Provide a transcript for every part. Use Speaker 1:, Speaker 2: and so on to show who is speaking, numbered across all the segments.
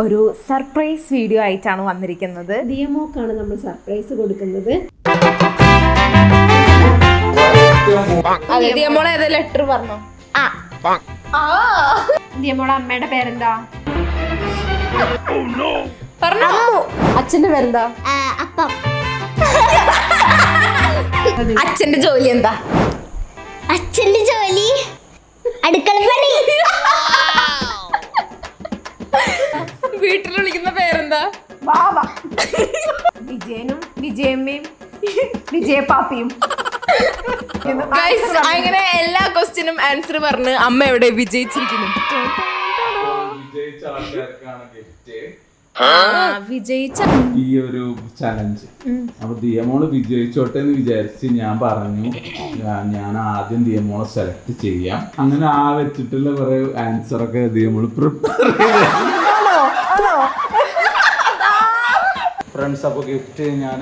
Speaker 1: ഒരു surprise video ആയിട്ടാണ് വന്നിരിക്കുന്നത്.
Speaker 2: ദിയമോക്കാണ് നമ്മൾ സർപ്രൈസ് കൊടുക്കുന്നത്.
Speaker 1: അതെ ഏതാ ലെറ്റർ പറഞ്ഞോ?
Speaker 2: ദിയമോളെ അമ്മയുടെ പേരെന്താ?
Speaker 1: പറഞ്ഞോ. അച്ഛന്റെ പേരെന്താ?
Speaker 3: അപ്പം.
Speaker 1: അച്ഛന്റെ ജോലി എന്താ?
Speaker 3: അച്ഛന്റെ ജോലി? അടുക്കള പണി
Speaker 1: വീട്ടിൽ വിളിക്കുന്ന പേരെന്താ? ബാബ.
Speaker 2: വിജയനും വിജയമ്മയും വിജയപാപ്പിയും
Speaker 1: പാപ്പിയും അങ്ങനെ എല്ലാ ക്വസ്റ്റിനും ആൻസർ പറഞ്ഞ് അമ്മ എവിടെ വിജയിച്ചിരിക്കുന്നു?
Speaker 4: വിജയിച്ച ഈ ഒരു ചലഞ്ച് അപ്പൊ ദിയമോൾ വിജയിച്ചോട്ടെ എന്ന് വിചാരിച്ച് ഞാൻ പറഞ്ഞു. ഞാൻ- ആദ്യം ദിയമോളെ സെലക്ട് ചെയ്യാം. അങ്ങനെ ആ വെച്ചിട്ടുള്ള കുറെ ആൻസർ ഒക്കെ ദിയമോൾ പ്രിപ്പയർ ഫ്രണ്ട്സ് അപ്പൊ ഗിഫ്റ്റ് ഞാൻ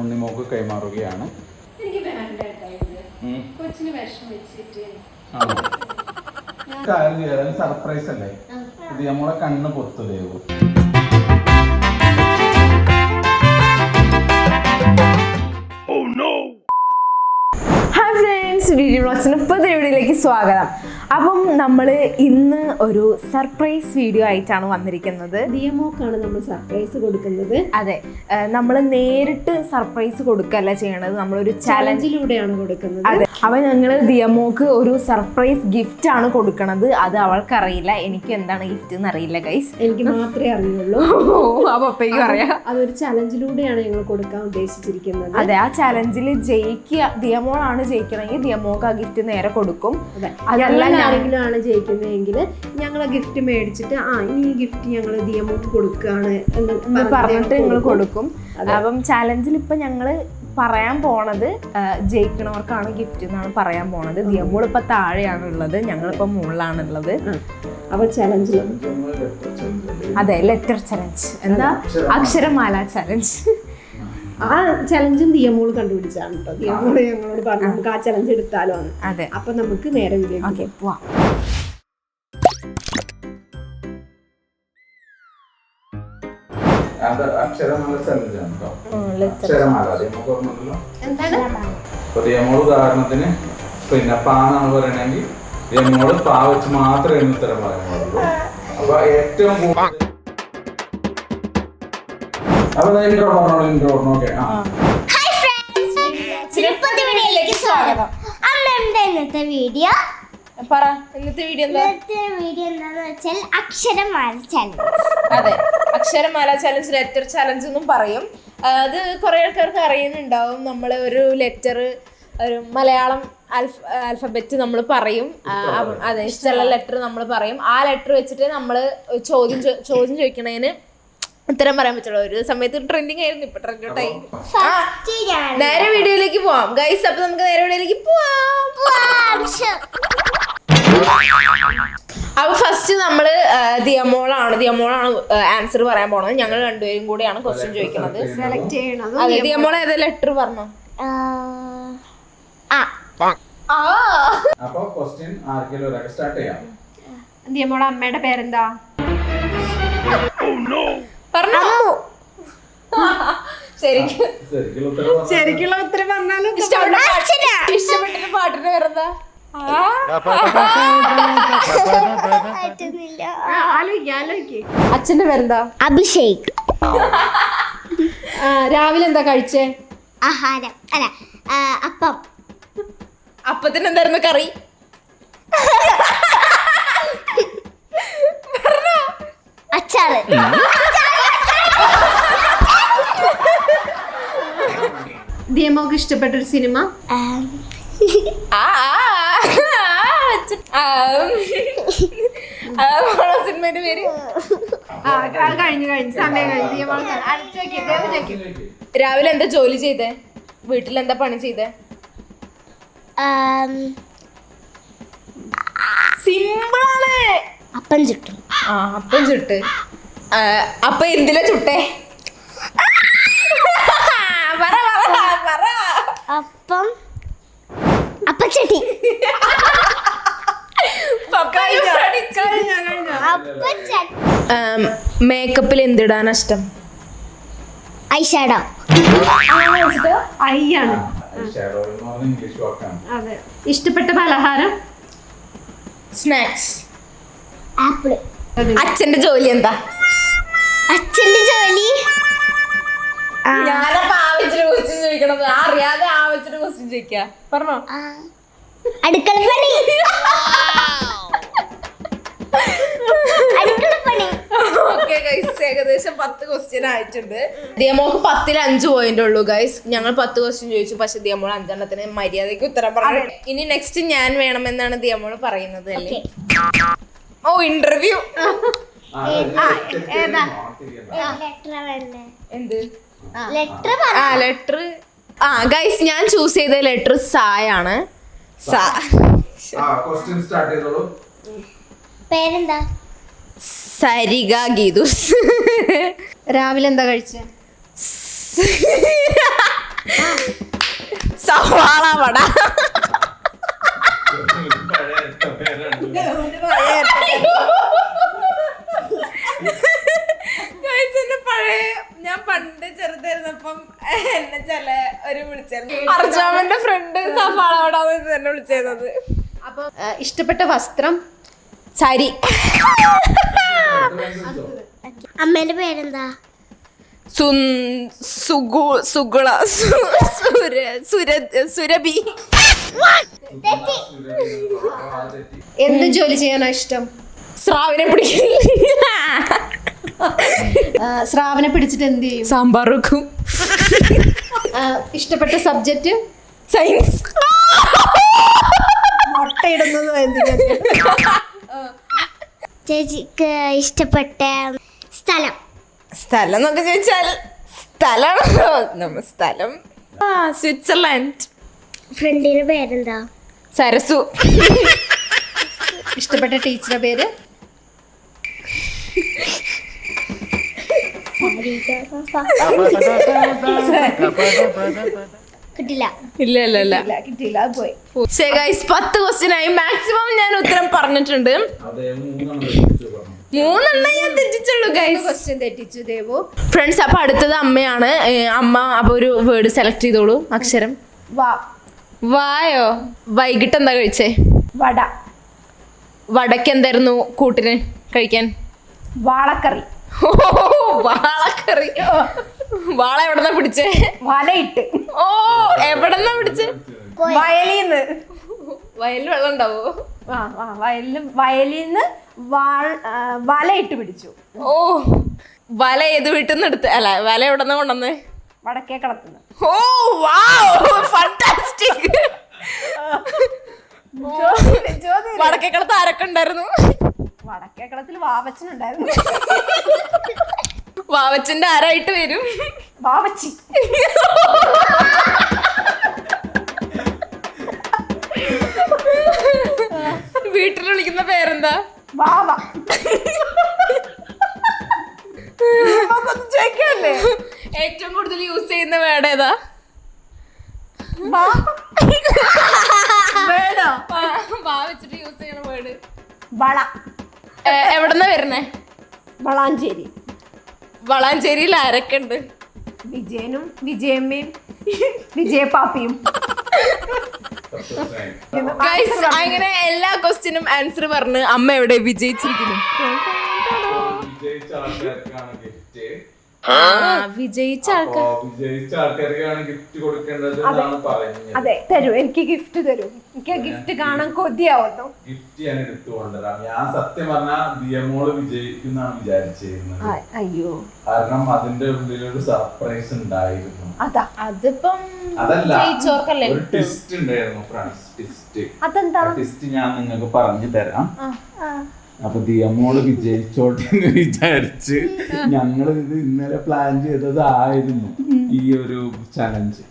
Speaker 4: ഉണ്ണിമോക്ക് കൈമാറുകയാണ്? കാര്യം സർപ്രൈസ് അല്ലേ? ഇത് നമ്മളെ കണ്ണ് പൊത്തു ദേവു
Speaker 1: ഹായ് ഫ്രണ്ട്സ് വീഡിയോ ബ്ലോഗ്സിന് പുതിയ വീഡിയോയിലേക്ക് സ്വാഗതം. അപ്പം നമ്മൾ ഇന്ന് ഒരു സർപ്രൈസ് വീഡിയോ ആയിട്ടാണ് വന്നിരിക്കുന്നത്.
Speaker 2: ദിയമോക്കാണ് നമ്മൾ സർപ്രൈസ് കൊടുക്കുന്നത്.
Speaker 1: അതെ. നമ്മൾ നേരിട്ട് സർപ്രൈസ് കൊടുക്കല്ല ചെയ്യണത്? നമ്മളൊരു ചാലഞ്ചിലൂടെയാണ്
Speaker 2: ചലഞ്ചിലൂടെയാണ് കൊടുക്കുന്നത്.
Speaker 1: അതെ. അപ്പം ഞങ്ങൾ ദിയമോക്ക് ഒരു സർപ്രൈസ് ഗിഫ്റ്റ് ആണ് കൊടുക്കണത്. അത് അവൾക്കറിയില്ല. എനിക്ക് എന്താണ് ഗിഫ്റ്റ് എന്ന് അറിയില്ല ഗൈസ്
Speaker 2: എനിക്ക് മാത്രമേ അറിയുള്ളൂ.
Speaker 1: അപ്പൊ അറിയാം.
Speaker 2: അതൊരു ചലഞ്ചിലൂടെയാണ് ഞങ്ങൾ കൊടുക്കാൻ ഉദ്ദേശിച്ചിരിക്കുന്നത്.
Speaker 1: അതെ ആ ചലഞ്ചിൽ ജയിക്കുക ദിയമോളാണ് ജയിക്കണമെങ്കിൽ ദിയമോക്ക് ആ ഗിഫ്റ്റ് നേരെ കൊടുക്കും.
Speaker 2: അതെ.
Speaker 1: അതല്ല
Speaker 2: ആരെങ്കിലും ആണ് ജയിക്കുന്നതെങ്കിൽ ഞങ്ങൾ ആ ഗിഫ്റ്റ് മേടിച്ചിട്ട് ആ ഇനി ഈ ഗിഫ്റ്റ് ഞങ്ങൾ ദിയമോക്ക് കൊടുക്കുകയാണ് എന്ന്
Speaker 1: പറഞ്ഞിട്ട് നിങ്ങൾ
Speaker 2: കൊടുക്കും.
Speaker 1: അപ്പം ചാലഞ്ചിൽ ഇപ്പൊ ഞങ്ങൾ പറയാൻ പോണത് ജയിക്കണവർക്കാണ് ഗിഫ്റ്റ് എന്നാണ് പറയാൻ പോണത്. ദിയമോൾ ഇപ്പൊ താഴെയാണ് ഉള്ളത് ഞങ്ങളിപ്പോ മുകളിലാണ് ഉള്ളത്
Speaker 2: ആ, അപ്പൊ ചലഞ്ച്
Speaker 1: അതെ ലെറ്റർ ചലഞ്ച് എന്താ? അക്ഷരമാല. ചലഞ്ച്
Speaker 2: ആ ചലഞ്ചും ദിയമോൾ കണ്ടുപിടിച്ചാണ് കേട്ടോ ദിയമോൾ ഞങ്ങളോട് പറഞ്ഞു നമുക്ക് ആ ചലഞ്ച് എടുത്താലോ ആണ്
Speaker 1: അതെ.
Speaker 2: അപ്പൊ നമുക്ക് നേരെ വീഡിയോ
Speaker 1: ഓക്കെ പോവാം.
Speaker 4: അത് അക്ഷരമാല ചലഞ്ചാണ് കേട്ടോ അക്ഷരമാല ദിയമോക്ക് ഓർമ്മയുണ്ടല്ലോ അപ്പൊ ദിയമോൾ ഉദാഹരണത്തിന് പിന്നെ പാന്നാണ് പറയണെങ്കിൽ ദിയമോൾ പാ വെച്ച് മാത്രമേ ഉത്തരം ഉത്തരം പറയുന്നുള്ളൂ അപ്പൊ ഏറ്റവും കൂടുതൽ അപ്പൊ ഓക്കെ ആ.
Speaker 3: സ്വാഗതം. ഇന്നത്തെ വീഡിയോ
Speaker 1: പറ ഇന്നത്തെ വീഡിയോ എന്താ?
Speaker 3: ഇന്നത്തെ വീഡിയോ എന്താന്ന് വെച്ചാൽ അക്ഷരമാല ചലഞ്ച്
Speaker 1: അതെ അക്ഷരമാല ചലഞ്ച് ലെറ്റർ ചലഞ്ച് എന്നും പറയും. അത് കുറെ ആൾക്കാർക്ക് അറിയുന്നുണ്ടാവും. നമ്മൾ ഒരു ലെറ്റർ ഒരു മലയാളം ആൽഫ ആൽഫബറ്റ് നമ്മൾ പറയും. അതെ ഇഷ്ടമുള്ള ലെറ്റർ നമ്മൾ പറയും. ആ ലെറ്റർ വെച്ചിട്ട് നമ്മൾ ചോദ്യം ചോ- ചോദ്യം ചോദിക്കണതിന് ഉത്തരം പറയാൻ പറ്റുള്ളൂ. ഒരു സമയത്ത് ട്രെൻഡിങ് ആയിരുന്നു ഇപ്പൊ ട്രെൻഡ് ടൈം
Speaker 3: ഫസ്റ്റ്
Speaker 1: നേരെ വീഡിയോയിലേക്ക് പോവാം. ഗൈസ് അപ്പൊ നമുക്ക് നേരെ വീഡിയോയിലേക്ക് പോവാം. അപ്പൊ ഫസ്റ്റ് നമ്മൾ ദിയമോളാണ്. ദിയമോളാണ് ആൻസർ പറയാൻ പോണത്. ഞങ്ങൾ രണ്ടുപേരും കൂടെയാണ് ക്വസ്റ്റ്യൻ ചോദിക്കുന്നത്. അതെ ദിയമോൾ ഏതാ ലെറ്റർ പറഞ്ഞോ?
Speaker 3: ആ, ആ.
Speaker 4: അപ്പൊ ക്വസ്റ്റ്യൻ ആർക്കെങ്കിലും ഒരാൾക്ക് സ്റ്റാർട്ട് ചെയ്യാം.
Speaker 2: ദിയമോളെ അമ്മയുടെ പേരെന്താ?
Speaker 1: പറഞ്ഞോ? ശരിക്കും.
Speaker 2: ശരിക്കുള്ള ഉത്തരം പറഞ്ഞാലും?
Speaker 1: ഇഷ്ടപ്പെട്ട പാട്ട്- ഇഷ്ടപ്പെട്ട പാട്ടിന്
Speaker 2: വരുന്നതാ
Speaker 1: അച്ഛന്റെ പേരെന്താ?
Speaker 3: അഭിഷേക്.
Speaker 2: ആ, രാവിലെ എന്താ കഴിച്ചേ?
Speaker 3: ആഹാരം. അല്ല അപ്പം.
Speaker 1: അപ്പത്തിന് എന്തായിരുന്നു കറി?
Speaker 3: അച്ചാറ്.
Speaker 2: ദിയമോക്ക് ഇഷ്ടപ്പെട്ട ഒരു സിനിമ?
Speaker 3: ആ,
Speaker 1: ആ, ആ, ആ, അച്ഛൻ. ആ, ആ, മോളെ സിനിമയുടെ പേര്?
Speaker 2: കഴിഞ്ഞു കഴിഞ്ഞു. സമയം കഴിഞ്ഞു. ദിയമോളെ
Speaker 1: രാവിലെ എന്താ ജോലി ചെയ്തേ? വീട്ടിൽ എന്താ പണി ചെയ്തേ?
Speaker 3: ആം,
Speaker 1: സിമ്പിളാണ്.
Speaker 3: അപ്പം ചുട്ടു.
Speaker 1: ആ അപ്പം ചുട്ട്. അപ്പൊ എന്തിലാ ചുട്ടേ പറ പറ പറ
Speaker 3: അപ്പം അപ്പച്ചട്ടി
Speaker 1: മേക്കപ്പിൽ എന്തിടാൻ ഇഷ്ടം?
Speaker 3: ഐഷാഡോ
Speaker 2: ഐ ആണ്
Speaker 4: ഷാഡോ എന്ന് പറഞ്ഞ ഇംഗ്ലീഷ് വാക്കാണ്.
Speaker 2: അതെ. ഇഷ്ടപ്പെട്ട പലഹാരം?
Speaker 1: സ്നാക്സ്
Speaker 3: ആപ്പിൾ
Speaker 1: അച്ഛന്റെ ജോലി എന്താ?
Speaker 3: അച്ഛന്റെ ജോലി?
Speaker 1: ഞാനപ്പോ ആവശ്യത്തിന് ക്വസ്റ്റ്യൻ ചോദിക്കണത്. അറിയാതെ ആവശ്യത്തിന് ക്വസ്റ്റ്യൻ ചോദിക്ക. പറഞ്ഞോ? ഓക്കെ ഗൈസ് ഏകദേശം പത്ത് ക്വസ്റ്റ്യൻ ആയിട്ടുണ്ട്. ദിയമോൾക്ക് പത്തിൽ അഞ്ച് പോയിന്റ് ഉള്ളൂ ഗൈസ് ഞങ്ങൾ പത്ത് ക്വസ്റ്റ്യൻ ചോദിച്ചു പക്ഷെ ദിയമോൾ അഞ്ചെണ്ണത്തിന് മര്യാദയ്ക്ക് ഉത്തരം പറഞ്ഞു. ഇനി നെക്സ്റ്റ് ഞാൻ വേണമെന്നാണ് ദിയമോൾ പറയുന്നത് അല്ലേ? ഓ ഇന്റർവ്യൂ എന്ത്? ആ. ലെറ്റർ ആ ഗൈസ് ഞാൻ ചൂസ് ചെയ്ത ലെറ്റർ സായാണ് സാ.
Speaker 4: ക്വസ്റ്റ്യൻ സ്റ്റാർട്ട് ചെയ്തോളൂ.
Speaker 3: പേരെന്താ?
Speaker 1: സരിക ഗീതുസ്
Speaker 2: രാവിലെ എന്താ കഴിച്ച?
Speaker 1: സവാള വട. Guys, എന്നെ പഴയ ഞാൻ പണ്ട് ചെറുതായിരുന്നപ്പം എന്നെ ചില ഒരു വിളിച്ചായിരുന്നു. അർജാമന്റെ ഫ്രണ്ട് സവാള എന്നെ വിളിച്ചിരുന്നത്
Speaker 2: അപ്പൊ ഇഷ്ടപ്പെട്ട വസ്ത്രം?
Speaker 1: സാരി
Speaker 3: അമ്മേന്റെ പേരെന്താ?
Speaker 1: സുഗുള സു- സുര സുര സുരഭി.
Speaker 2: എന്ത് ജോലി ചെയ്യാനാ ഇഷ്ടം?
Speaker 1: സ്രാവിനെ പിടിക്കില്ല.
Speaker 2: ആ, സ്രാവിനെ പിടിച്ചിട്ട് എന്ത് ചെയ്യും?
Speaker 1: സാമ്പാർ വെക്കും.
Speaker 2: ഇഷ്ടപ്പെട്ട സബ്ജക്റ്റ്?
Speaker 1: സയൻസ്
Speaker 2: മുട്ടയിടുന്നത് എന്തിനാ?
Speaker 3: ചേച്ചിക്ക് ഇഷ്ടപ്പെട്ട സ്ഥലം.
Speaker 1: സ്ഥലം എന്നൊക്കെ ചോദിച്ചാൽ സ്ഥലമാണല്ലോ നമ്മ സ്ഥലം. ആ സ്വിറ്റ്സർലാൻഡ്.
Speaker 3: ഫ്രണ്ടിന്റെ പേരെന്താ?
Speaker 1: സരസു.
Speaker 2: ഇഷ്ടപ്പെട്ട ടീച്ചറുടെ പേര്?
Speaker 3: കിട്ടില്ല.
Speaker 1: ഇല്ല ഇല്ല ഇല്ല.
Speaker 2: കിട്ടില്ല പോയി.
Speaker 1: ശരി ഗൈസ് പത്ത് ക്വസ്റ്റ്യൻ ആയി. മാക്സിമം ഞാൻ ഉത്തരം പറഞ്ഞിട്ടുണ്ട്.
Speaker 4: മൂന്നെണ്ണം
Speaker 1: ഞാൻ തെറ്റിച്ചുള്ളൂ ഗൈസ്
Speaker 2: ക്വസ്റ്റ്യൻ തെറ്റിച്ചു ദേവു.
Speaker 1: ഫ്രണ്ട്സ് അപ്പൊ അടുത്തത് അമ്മയാണ്. അമ്മ അപ്പൊ ഒരു വേർഡ് സെലക്ട് ചെയ്തോളൂ അക്ഷരം.
Speaker 2: വാ.
Speaker 1: വായോ? വൈകിട്ട് എന്താ കഴിച്ചേ?
Speaker 2: വട.
Speaker 1: വടക്ക് എന്തായിരുന്നു കൂട്ടിന് കഴിക്കാൻ?
Speaker 2: വാളക്കറി.
Speaker 1: വാളക്കറി. വാള എവിടെന്നാ പിടിച്ചേ?
Speaker 2: വലയിട്ട്.
Speaker 1: ഓ എവിടെന്നാ പിടിച്ചേ?
Speaker 2: വയലിന്ന്.
Speaker 1: വയലിൽ വെള്ളം ഉണ്ടാവോ?
Speaker 2: ആ ആ വയലിൽ വയലിന്ന് വലയിട്ട് പിടിച്ചു.
Speaker 1: ഓ വല ഏത് വീട്ടിൽ നിന്ന് എടുത്ത് അല്ല വല എവിടെന്നാ കൊണ്ടുവന്നേ?
Speaker 2: വടക്കേ കടത്തുന്നു
Speaker 1: ഓ വാവ് ഫണ്ടാസ്റ്റിക് കടത്ത് ആരൊക്കെ ഉണ്ടായിരുന്നു?
Speaker 2: വടക്കേ വാവച്ചൻ ഉണ്ടായിരുന്നു
Speaker 1: വാവച്ചന്റെ ആരായിട്ട് വരും?
Speaker 2: വാവച്ചി.
Speaker 1: വീട്ടിൽ വിളിക്കുന്ന പേരെന്താ?
Speaker 2: വാവ.
Speaker 1: ഏറ്റവും കൂടുതൽ യൂസ് ചെയ്യുന്ന വേർഡ് ഏതാ? വാവച്ചിട്ട് യൂസ് ചെയ്യുന്ന വേർഡ്.
Speaker 2: വള.
Speaker 1: എവിടെന്നാ വരുന്നേ?
Speaker 2: വളാഞ്ചേരി.
Speaker 1: വളാഞ്ചേരിയിൽ ആരൊക്കെ ഉണ്ട്?
Speaker 2: വിജയനും വിജയമ്മയും വിജയപാപ്പിയും
Speaker 1: ഗൈസ് അങ്ങനെ എല്ലാ ക്വസ്റ്റിനും ആൻസർ പറഞ്ഞ് അമ്മ എവിടെ? വിജയിച്ചിരിക്കുന്നു.
Speaker 4: വിജയിച്ച ഗിഫ്റ്റ്
Speaker 1: ആ, വിജയിച്ച ആൾക്കാർ.
Speaker 4: അപ്പോ വിജയിച്ച ആൾക്കാർക്കാണ് ഗിഫ്റ്റ് കൊടുക്കേണ്ടത് എന്നാണ് പറയുന്നത്
Speaker 2: അതെ തരൂ എനിക്ക് ഗിഫ്റ്റ് തരൂ. എനിക്ക് ഗിഫ്റ്റ് കാണാൻ കൊതിയാവുന്നു.
Speaker 4: ഗിഫ്റ്റ് ഞാൻ എടുത്തു കൊണ്ടുവരാം ഞാൻ സത്യം പറഞ്ഞാൽ ദിയമോൾ വിജയിക്കുന്നാണ് വിചാരിച്ചിരുന്നത്.
Speaker 2: അയ്യോ.
Speaker 4: കാരണം അതിന്റെ ഉള്ളിലൊരു സർപ്രൈസ് ഉണ്ടായിരുന്നു.
Speaker 2: അതാ.
Speaker 1: അതിപ്പം
Speaker 4: അതല്ല ഒരു ട്വിസ്റ്റ് ഉണ്ടായിരുന്നു ഫ്രണ്ട്സ് ട്വിസ്റ്റ്
Speaker 2: അതെന്താ?
Speaker 4: ട്വിസ്റ്റ് ഞാൻ നിങ്ങൾക്ക് പറഞ്ഞു തരാം. അപ്പൊ ദിയമോൾ വിജയിച്ചോട്ടെ എന്ന് വിചാരിച്ച് ഞങ്ങൾ ഇത് ഇന്നലെ പ്ലാൻ ചെയ്തതായിരുന്നു ഈ ഒരു ചലഞ്ച്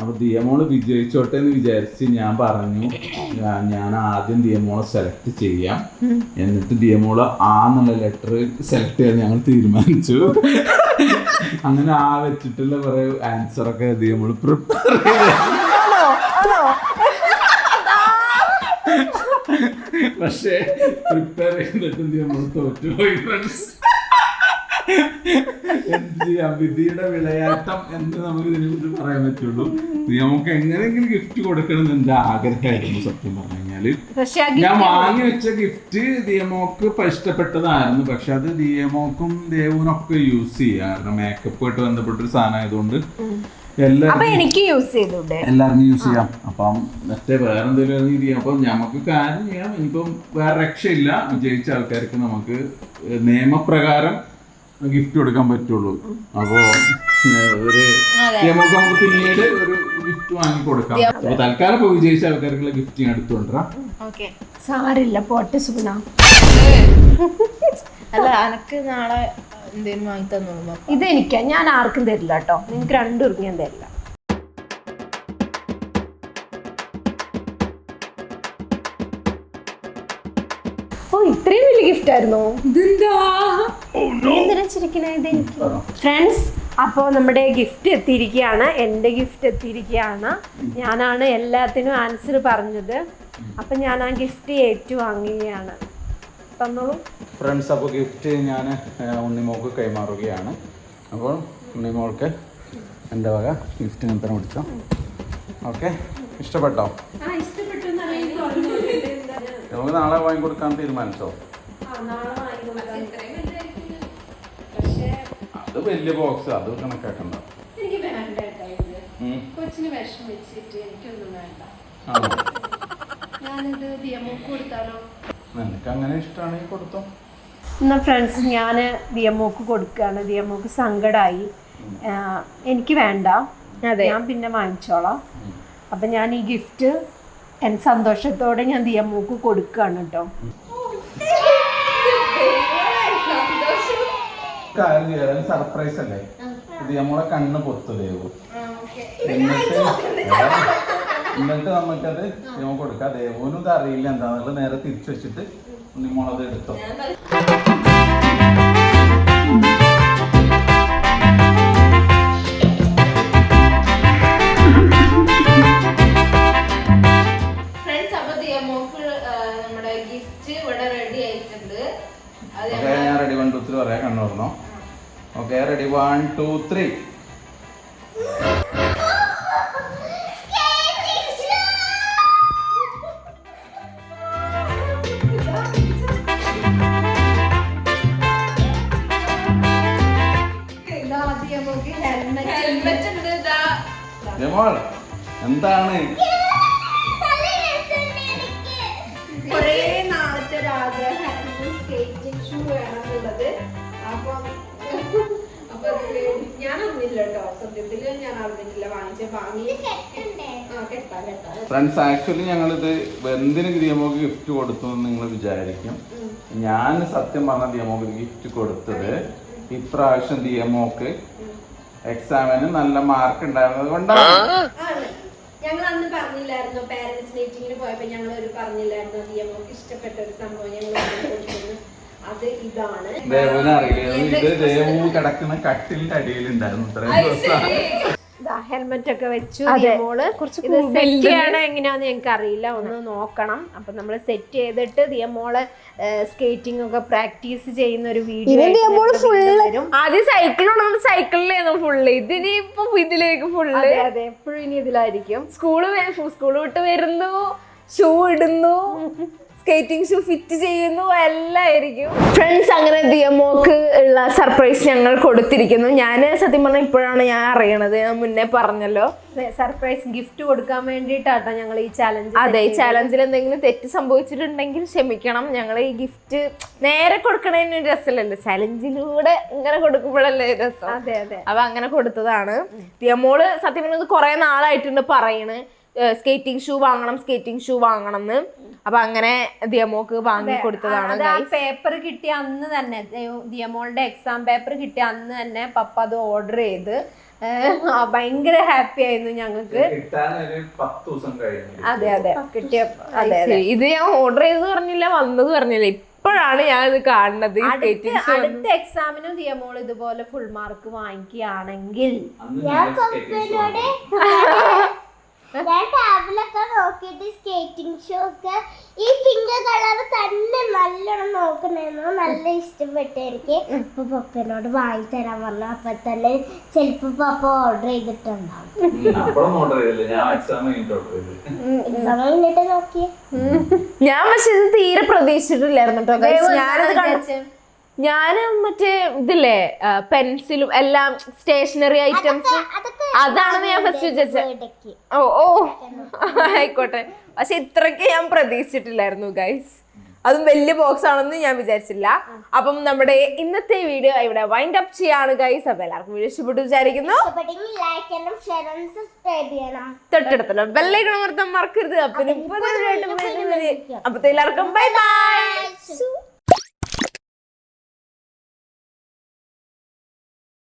Speaker 4: അപ്പൊ ദിയമോൾ വിജയിച്ചോട്ടെ എന്ന് വിചാരിച്ച് ഞാൻ പറഞ്ഞു ഞാൻ- ആദ്യം ദിയമോളെ സെലക്ട് ചെയ്യാം. എന്നിട്ട് ദിയമോൾ ആ എന്നുള്ള ലെറ്റർ സെലക്ട് ചെയ്യാൻ ഞങ്ങൾ തീരുമാനിച്ചു. അങ്ങനെ ആ വെച്ചിട്ടുള്ള കുറെ ആൻസർ ഒക്കെ ദിയമോൾ പ്രിപ്പയർ ചെയ്ത്. പക്ഷേ പ്രിപ്പയർ ചെയ്തിട്ട് നമ്മൾ തോറ്റുപോയി ഫ്രണ്ട്സ് എന്ത് ചെയ്യാം? വിധിയുടെ വിളയാട്ടം എന്ന് നമുക്ക് ഇതിനെ കുറിച്ച് പറയാൻ പറ്റുള്ളൂ. നമുക്ക് എങ്ങനെയെങ്കിലും ഗിഫ്റ്റ് കൊടുക്കണം എന്ന് എന്റെ ആഗ്രഹമായിരുന്നു സത്യം പറഞ്ഞു
Speaker 2: കഴിഞ്ഞാൽ.
Speaker 4: ഞാൻ വാങ്ങി വെച്ച ഗിഫ്റ്റ് ദിയമോക്ക് ഇഷ്ടപ്പെട്ടതായിരുന്നു. പക്ഷെ അത് ദിയമോക്കും ദേവുനൊക്കെ യൂസ് ചെയ്യാം. കാരണം മേക്കപ്പ് ആയിട്ട് ബന്ധപ്പെട്ടൊരു സാധനം ആയതുകൊണ്ട് എല്ലാവർക്കും യൂസ് ചെയ്യാം. അപ്പം മറ്റേ വേറെ എന്തെങ്കിലും രീതി. ചെയ്യാം അപ്പം നമുക്ക് കാര്യം ചെയ്യാം. ഇനിയിപ്പം വേറെ രക്ഷയില്ല. വിജയിച്ച ആൾക്കാർക്ക് നമുക്ക് നിയമപ്രകാരം ഗിഫ്റ്റ് കൊടുക്കാൻ പറ്റുള്ളൂ. അപ്പോ ഏഹ്, ഒരു നമുക്ക് നമുക്ക് പിന്നീട് ഒരു ഗിഫ്റ്റ് വാങ്ങി കൊടുക്കാം. അപ്പൊ തൽക്കാലം ഇപ്പൊ വിജയിച്ച ആൾക്കാർക്കുള്ള ഗിഫ്റ്റ് ഞാൻ എടുത്തുകൊണ്ടിരാം
Speaker 2: സാരില്ല പോട്ടെ സുഗുണ.
Speaker 1: അല്ല അനക്ക് നാളെ എന്തേലും വാങ്ങി തന്നോളൂ
Speaker 2: ഇതെനിക്കാ. ഞാൻ ആർക്കും തരില്ല കേട്ടോ. നിങ്ങൾക്ക് രണ്ടുപേർക്ക് ഞാൻ തരില്ല. ഓ ഇത്രയും വലിയ ഗിഫ്റ്റ് ആയിരുന്നു? എന്തിനാ ചിരിക്കണേ ഇതെനിക്ക്? ഫ്രണ്ട്സ് അപ്പോൾ നമ്മുടെ ഗിഫ്റ്റ് എത്തിയിരിക്കുകയാണ് എന്റെ ഗിഫ്റ്റ് എത്തിയിരിക്കുകയാണ് ഞാനാണ് എല്ലാത്തിനും ആൻസർ പറഞ്ഞത്. അപ്പം ഞാൻ ആ ഗിഫ്റ്റ് ഏറ്റുവാങ്ങുകയാണ് തന്നോളൂ.
Speaker 4: ഫ്രണ്ട്സ് അപ്പോൾ ഗിഫ്റ്റ് ഞാൻ ഉണ്ണിമോൾക്ക് കൈമാറുകയാണ്. അപ്പോൾ ഉണ്ണിമോൾക്ക് എന്റെ വക? ഗിഫ്റ്റ് ഞാൻ തന്നെ പിടിച്ചോ ഓക്കെ ഇഷ്ടപ്പെട്ടോ? നമുക്ക് നാളെ വാങ്ങി കൊടുക്കാൻ തീരുമാനിച്ചോ അത് വലിയ ബോക്സ് അത് കണക്കാക്കണ്ട.
Speaker 2: കൊച്ചിന് വിഷം വെച്ചിട്ട് എനിക്കൊന്നും വേണ്ട.
Speaker 4: ആണോ?
Speaker 2: ഞാനിത് ദിയമോക്ക് കൊടുത്താലോ?
Speaker 4: നിനക്ക് അങ്ങനെ ഇഷ്ടമാണെങ്കിൽ കൊടുത്തോ.
Speaker 2: എന്നാ ഫ്രണ്ട്സ് ഞാൻ ദിയമോക്ക് കൊടുക്കുകയാണ്. ദിയമോക്ക് സങ്കടമായി എനിക്ക് വേണ്ട.
Speaker 1: അതെ.
Speaker 2: ഞാൻ പിന്നെ വാങ്ങിച്ചോളാം. അപ്പം ഞാൻ ഈ ഗിഫ്റ്റ് എൻ സന്തോഷത്തോടെ ഞാൻ ദിയമോക്ക് കൊടുക്കുകയാണ് കേട്ടോ.
Speaker 4: സർപ്രൈസ് അല്ലേ? ഇത് നമ്മളെ കണ്ണ് എന്നിട്ട് നമുക്കത് നമുക്ക് കൊടുക്കാം. ദേവനും ഇത് അറിയില്ല എന്താന്നുള്ളത് നേരെ തിരിച്ചു വെച്ചിട്ട് നിമ്മളത് എടുത്തോ. Okay ready one two three Jamol എന്താണ്?
Speaker 2: കുറേ നാളത്തെ ഒരു ആഗ്രഹമായിരുന്നു സ്കേറ്റിംഗ് ഷൂ വേണമെന്നുള്ളത് അപ്പം അപ്പൊ ഞാൻ അറിഞ്ഞില്ല കേട്ടോ. സത്യത്തിൽ ഞാൻ അറിഞ്ഞിട്ടില്ല. വാങ്ങിച്ച വാങ്ങി
Speaker 4: ഫ്രണ്ട്സ് ആക്ച്വലി ഞങ്ങളിത് എന്തിന് ദിയമോക്ക് ഗിഫ്റ്റ് കൊടുത്തു എന്ന് നിങ്ങൾ വിചാരിക്കും. ഞാൻ സത്യം പറഞ്ഞ ദിയമോക്ക് ഗിഫ്റ്റ് കൊടുത്തത് ഇപ്രാവശ്യം ദിയമോക്ക് എക്സാമിന് നല്ല മാർക്ക് ഉണ്ടായിരുന്നത് കൊണ്ടാണ്.
Speaker 2: ഞങ്ങൾ അന്ന് പറഞ്ഞില്ലായിരുന്നു പാരന്റ്സ് മീറ്റിംഗിന് പോയപ്പോ ഞങ്ങൾ ഒരു പറഞ്ഞില്ലായിരുന്നു ദിയമോക്ക് ഇഷ്ടപ്പെട്ട ഒരു സംഭവം ഞങ്ങൾ കൊടുക്കുന്നു അത് ഇതാണ്.
Speaker 4: ഇത് ദേവു കിടക്കുന്ന കട്ടിലിന്റെ അടിയിലുണ്ടായിരുന്നു. ഇത്രയും ദിവസം
Speaker 2: ഹെൽമെറ്റ് ഒക്കെ വെച്ചു. മോൾ.
Speaker 1: കുറച്ച്
Speaker 2: ഇത് സെറ്റ് ചെയ്യണ എങ്ങനെയാന്ന് ഞങ്ങൾക്ക് അറിയില്ല. ഒന്ന് നോക്കണം. അപ്പൊ നമ്മൾ സെറ്റ് ചെയ്തിട്ട് ദിയമോൾ സ്കേറ്റിംഗ് ഒക്കെ പ്രാക്ടീസ് ചെയ്യുന്ന ഒരു വീഡിയോ
Speaker 1: ആദ്യം സൈക്കിൾ ഉള്ളത് സൈക്കിളിലായിരുന്നു ഫുള്ള് ഇതിന് ഇപ്പൊ ഇതിലേക്ക് ഫുള്ള്
Speaker 2: അതെ അതെ. എപ്പോഴും ഇനി ഇതിലായിരിക്കും.
Speaker 1: സ്കൂൾ സ്കൂൾ വിട്ട് വരുന്നു. ഷൂ ഇടുന്നു. സ്കേറ്റിംഗ് ഷൂ ഫിറ്റ് ചെയ്യുന്നു എല്ലായിരിക്കും. ഫ്രണ്ട്സ് അങ്ങനെ ദിയമോക്ക് ഉള്ള സർപ്രൈസ് ഞങ്ങൾ കൊടുത്തിരിക്കുന്നു. ഞാൻ സത്യം പറഞ്ഞാൽ ഇപ്പോഴാണ് ഞാൻ അറിയണത്. ഞാൻ മുന്നേ പറഞ്ഞല്ലോ.
Speaker 2: സർപ്രൈസ് ഗിഫ്റ്റ് കൊടുക്കാൻ വേണ്ടിയിട്ടാട്ടോ ഞങ്ങൾ ഈ ചാലഞ്ച്
Speaker 1: അതെ ഈ ചാലഞ്ചിൽ എന്തെങ്കിലും തെറ്റ് സംഭവിച്ചിട്ടുണ്ടെങ്കിൽ ക്ഷമിക്കണം. ഞങ്ങൾ ഈ ഗിഫ്റ്റ് നേരെ കൊടുക്കണതിന് രസമല്ലല്ലോ. ചലഞ്ചിലൂടെ ഇങ്ങനെ കൊടുക്കുമ്പോഴല്ലേ രസം.
Speaker 2: അതെ അതെ.
Speaker 1: അപ്പൊ അങ്ങനെ കൊടുത്തതാണ്. ദിയമോൾ സത്യം പറഞ്ഞത് കുറെ നാളായിട്ടുണ്ട് പറയണ്. സ്കേറ്റിംഗ് ഷൂ വാങ്ങണം സ്കേറ്റിംഗ് ഷൂ വാങ്ങണം എന്ന് അപ്പൊ അങ്ങനെ ദിയമോക്ക് വാങ്ങി കൊടുത്തതാണ്
Speaker 2: പേപ്പർ കിട്ടിയ അന്ന് തന്നെ ദിയമോളുടെ എക്സാം പേപ്പർ കിട്ടിയ അന്ന് തന്നെ പപ്പ അത് ഓർഡർ ചെയ്ത് ഭയങ്കര ഹാപ്പി ആയിരുന്നു ഞങ്ങൾക്ക്.
Speaker 4: കിട്ടാൻ ഒരു പത്ത് ദിവസം കഴിഞ്ഞു
Speaker 2: അതെ അതെ കിട്ടിയ അതെ
Speaker 1: ഇത് ഞാൻ ഓർഡർ ചെയ്ത് പറഞ്ഞില്ല വന്നത് പറഞ്ഞില്ല. ഇപ്പോഴാണ് ഞാൻ ഇത് കാണുന്നത്
Speaker 2: അടുത്ത
Speaker 1: സ്കേറ്റിംഗ് ഷൂ
Speaker 2: അടുത്ത എക്സാമിനും ദിയമോൾ ഇതുപോലെ ഫുൾ മാർക്ക് വാങ്ങിക്കുകയാണെങ്കിൽ.
Speaker 4: ഞാൻ.
Speaker 3: ടാബിലൊക്കെ നോക്കിയിട്ട് സ്കേറ്റിംഗ് ഷോ ഒക്കെ ഈ പിങ്ക് കളർ തന്നെ നല്ലോണം നോക്കണേന്നു നല്ല ഇഷ്ടപ്പെട്ടു എനിക്ക്. അപ്പൊ പപ്പനോട് വാങ്ങി തരാൻ പറഞ്ഞു. അപ്പൊ തന്നെ ചിലപ്പോ പപ്പ ഓർഡർ ചെയ്തിട്ടുണ്ടാവും.
Speaker 4: ചെയ്തില്ല. ഞാൻ
Speaker 1: പക്ഷെ ഇത് തീരെ പ്രതീക്ഷിച്ചിട്ടില്ലായിരുന്നു കേട്ടോ ഞാനത് ഞാൻ മറ്റേ ഇതില്ലേ പെൻസിലും എല്ലാം സ്റ്റേഷനറി ഐറ്റംസ് അതാണെന്ന് ഞാൻ ഫസ്റ്റ് വിചാരിച്ചത്. ഓ ഓ. ആയിക്കോട്ടെ. പക്ഷെ ഇത്രയ്ക്ക് ഞാൻ പ്രതീക്ഷിച്ചിട്ടില്ലായിരുന്നു ഗൈസ് അതും വലിയ ബോക്സ് ആണെന്ന് ഞാൻ വിചാരിച്ചില്ല. അപ്പം നമ്മുടെ ഇന്നത്തെ വീഡിയോ ഇവിടെ വൈൻഡ് അപ്പ് ചെയ്യാണ് ഗൈസ് അപ്പൊ എല്ലാവർക്കും വീഡിയോ ഇഷ്ടപ്പെട്ടു വിചാരിക്കുന്നു. തൊട്ടടുത്തല്ലോ ബെല്ലൈക്കൺ അമർത്താൻ മറക്കരുത്. അപ്പൊ അപ്പത്തെ എല്ലാവർക്കും ബൈ ബൈ